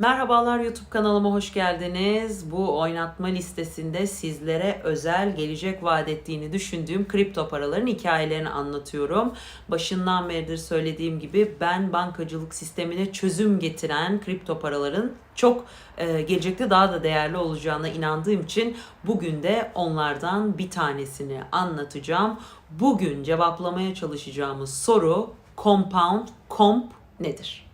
Merhabalar YouTube kanalıma hoş geldiniz. Bu oynatma listesinde sizlere özel gelecek vaat ettiğini düşündüğüm kripto paraların hikayelerini anlatıyorum. Başından beridir söylediğim gibi ben bankacılık sistemine çözüm getiren kripto paraların çok e, gelecekte daha da değerli olacağına inandığım için bugün de onlardan bir tanesini anlatacağım. Bugün cevaplamaya çalışacağımız soru compound comp nedir?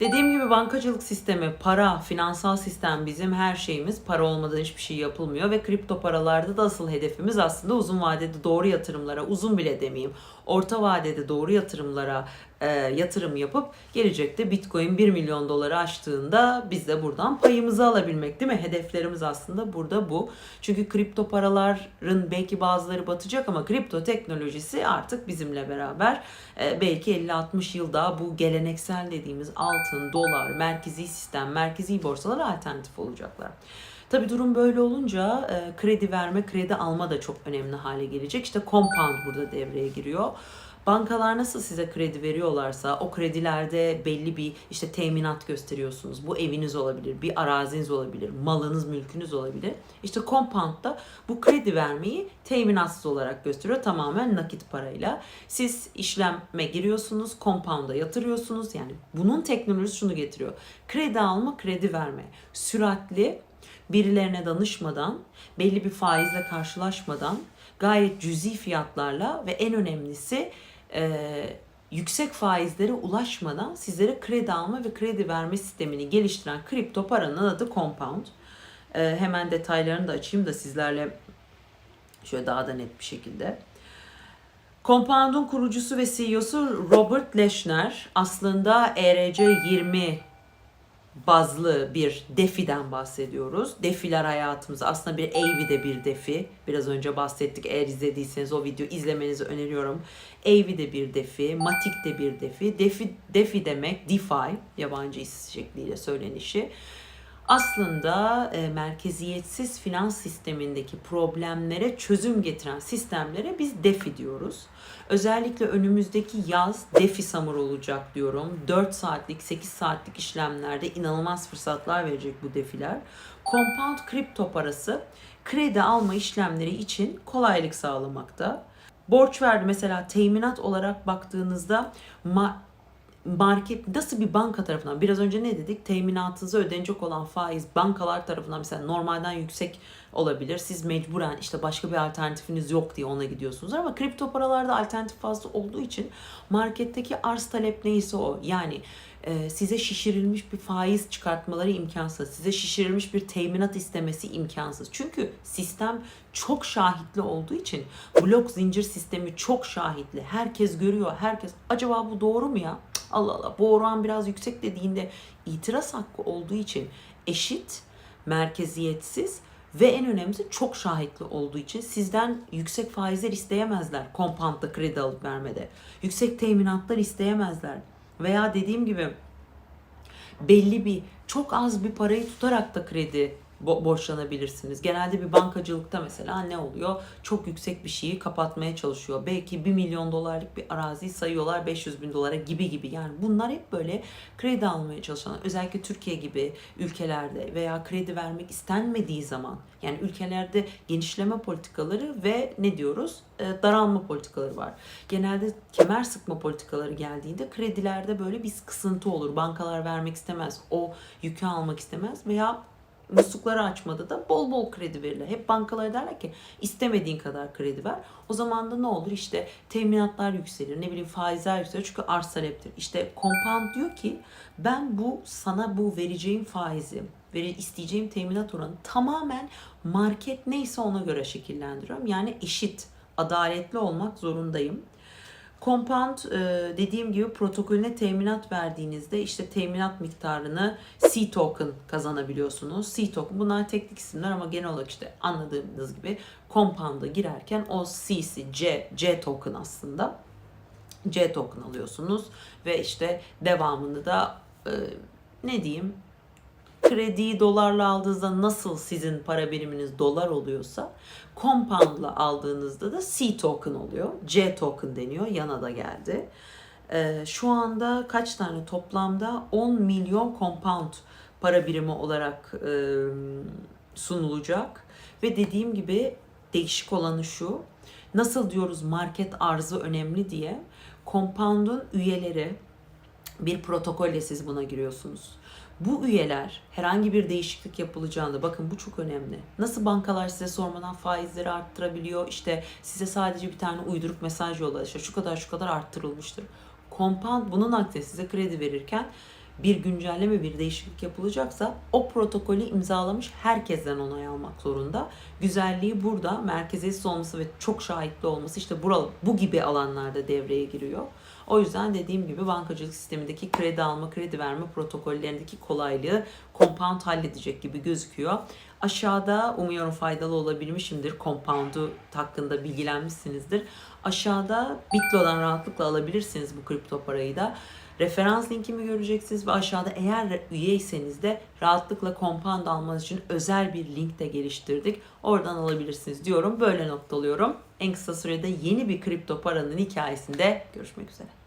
Dediğim gibi bankacılık sistemi, para, finansal sistem bizim her şeyimiz. Para olmadan hiçbir şey yapılmıyor ve kripto paralarda da asıl hedefimiz aslında uzun vadede doğru yatırımlara, uzun bile demeyeyim, orta vadede doğru yatırımlara e, yatırım yapıp gelecekte Bitcoin 1 milyon doları aştığında biz de buradan payımızı alabilmek değil mi? Hedeflerimiz aslında burada bu. Çünkü kripto paraların belki bazıları batacak ama kripto teknolojisi artık bizimle beraber e, belki 50-60 yıl daha bu geleneksel dediğimiz altın, dolar, merkezi sistem, merkezi borsalar alternatif olacaklar. Tabi durum böyle olunca e, kredi verme, kredi alma da çok önemli hale gelecek. İşte compound burada devreye giriyor. Bankalar nasıl size kredi veriyorlarsa o kredilerde belli bir işte teminat gösteriyorsunuz. Bu eviniz olabilir, bir araziniz olabilir, malınız, mülkünüz olabilir. İşte compound'da bu kredi vermeyi teminatsız olarak gösteriyor tamamen nakit parayla. Siz işleme giriyorsunuz, compound'a yatırıyorsunuz. Yani bunun teknolojisi şunu getiriyor. Kredi alma, kredi verme. Süratli, birilerine danışmadan, belli bir faizle karşılaşmadan gayet cüzi fiyatlarla ve en önemlisi e, yüksek faizlere ulaşmadan sizlere kredi alma ve kredi verme sistemini geliştiren kripto paranın adı Compound. E, hemen detaylarını da açayım da sizlerle şöyle daha da net bir şekilde. Compound'un kurucusu ve CEO'su Robert Leshner aslında E ERC20 bazlı bir defiden bahsediyoruz. Defiler hayatımızda aslında bir Avi de bir defi. Biraz önce bahsettik. Eğer izlediyseniz o video izlemenizi öneriyorum. Avi de bir defi, Matic de bir defi. Defi, defi demek DeFi, yabancı şekliyle söylenişi. Aslında e, merkeziyetsiz finans sistemindeki problemlere çözüm getiren sistemlere biz DeFi diyoruz. Özellikle önümüzdeki yaz DeFi Summer olacak diyorum. 4 saatlik, 8 saatlik işlemlerde inanılmaz fırsatlar verecek bu DeFi'ler. Compound kripto parası kredi alma işlemleri için kolaylık sağlamakta. Borç verdi mesela teminat olarak baktığınızda ma- market nasıl bir banka tarafından? Biraz önce ne dedik? Teminatınıza ödenecek olan faiz bankalar tarafından mesela normalden yüksek olabilir. Siz mecburen işte başka bir alternatifiniz yok diye ona gidiyorsunuz. Ama kripto paralarda alternatif fazla olduğu için marketteki arz talep neyse o yani e, size şişirilmiş bir faiz çıkartmaları imkansız. Size şişirilmiş bir teminat istemesi imkansız. Çünkü sistem çok şahitli olduğu için blok zincir sistemi çok şahitli. Herkes görüyor. Herkes acaba bu doğru mu ya? Allah Allah bu oran biraz yüksek dediğinde itiraz hakkı olduğu için eşit, merkeziyetsiz ve en önemlisi çok şahitli olduğu için sizden yüksek faizler isteyemezler compoundda kredi alıp vermede. Yüksek teminatlar isteyemezler. Veya dediğim gibi belli bir çok az bir parayı tutarak da kredi bo- borçlanabilirsiniz. Genelde bir bankacılıkta mesela ne oluyor? Çok yüksek bir şeyi kapatmaya çalışıyor. Belki 1 milyon dolarlık bir araziyi sayıyorlar 500 bin dolara gibi gibi. Yani bunlar hep böyle kredi almaya çalışan özellikle Türkiye gibi ülkelerde veya kredi vermek istenmediği zaman yani ülkelerde genişleme politikaları ve ne diyoruz? E, daralma politikaları var. Genelde kemer sıkma politikaları geldiğinde kredilerde böyle bir kısıntı olur. Bankalar vermek istemez. O yükü almak istemez veya muslukları açmada da bol bol kredi verilir. Hep bankalar derler ki istemediğin kadar kredi ver. O zaman da ne olur? İşte teminatlar yükselir. Ne bileyim faizler yükselir. Çünkü arz taleptir. İşte compound diyor ki ben bu sana bu vereceğim faizi veri isteyeceğim teminat oranı tamamen market neyse ona göre şekillendiriyorum. Yani eşit, adaletli olmak zorundayım. Compound e, dediğim gibi protokolüne teminat verdiğinizde işte teminat miktarını C token kazanabiliyorsunuz. C token bunlar teknik isimler ama genel olarak işte anladığınız gibi compound'a girerken o C'si C, C token aslında. C token alıyorsunuz ve işte devamını da e, ne diyeyim krediyi dolarla aldığınızda nasıl sizin para biriminiz dolar oluyorsa compound'la aldığınızda da C token oluyor. C token deniyor. Yana da geldi. Ee, şu anda kaç tane toplamda 10 milyon compound para birimi olarak e, sunulacak ve dediğim gibi değişik olanı şu nasıl diyoruz market arzı önemli diye compound'un üyeleri bir protokolle siz buna giriyorsunuz. Bu üyeler herhangi bir değişiklik yapılacağında bakın bu çok önemli. Nasıl bankalar size sormadan faizleri arttırabiliyor? İşte size sadece bir tane uyduruk mesaj. İşte şu kadar şu kadar arttırılmıştır. Compound bunun aksine size kredi verirken bir güncelleme, bir değişiklik yapılacaksa o protokolü imzalamış herkesten onay almak zorunda. Güzelliği burada merkeziyetsiz olması ve çok şahitli olması işte buralı, bu gibi alanlarda devreye giriyor. O yüzden dediğim gibi bankacılık sistemindeki kredi alma, kredi verme protokollerindeki kolaylığı compound halledecek gibi gözüküyor. Aşağıda umuyorum faydalı olabilmişimdir. Compound'u hakkında bilgilenmişsinizdir. Aşağıda Bitlo'dan rahatlıkla alabilirsiniz bu kripto parayı da. Referans linkimi göreceksiniz ve aşağıda eğer üyeyseniz de rahatlıkla compound almanız için özel bir link de geliştirdik. Oradan alabilirsiniz diyorum. Böyle noktalıyorum. En kısa sürede yeni bir kripto paranın hikayesinde görüşmek üzere.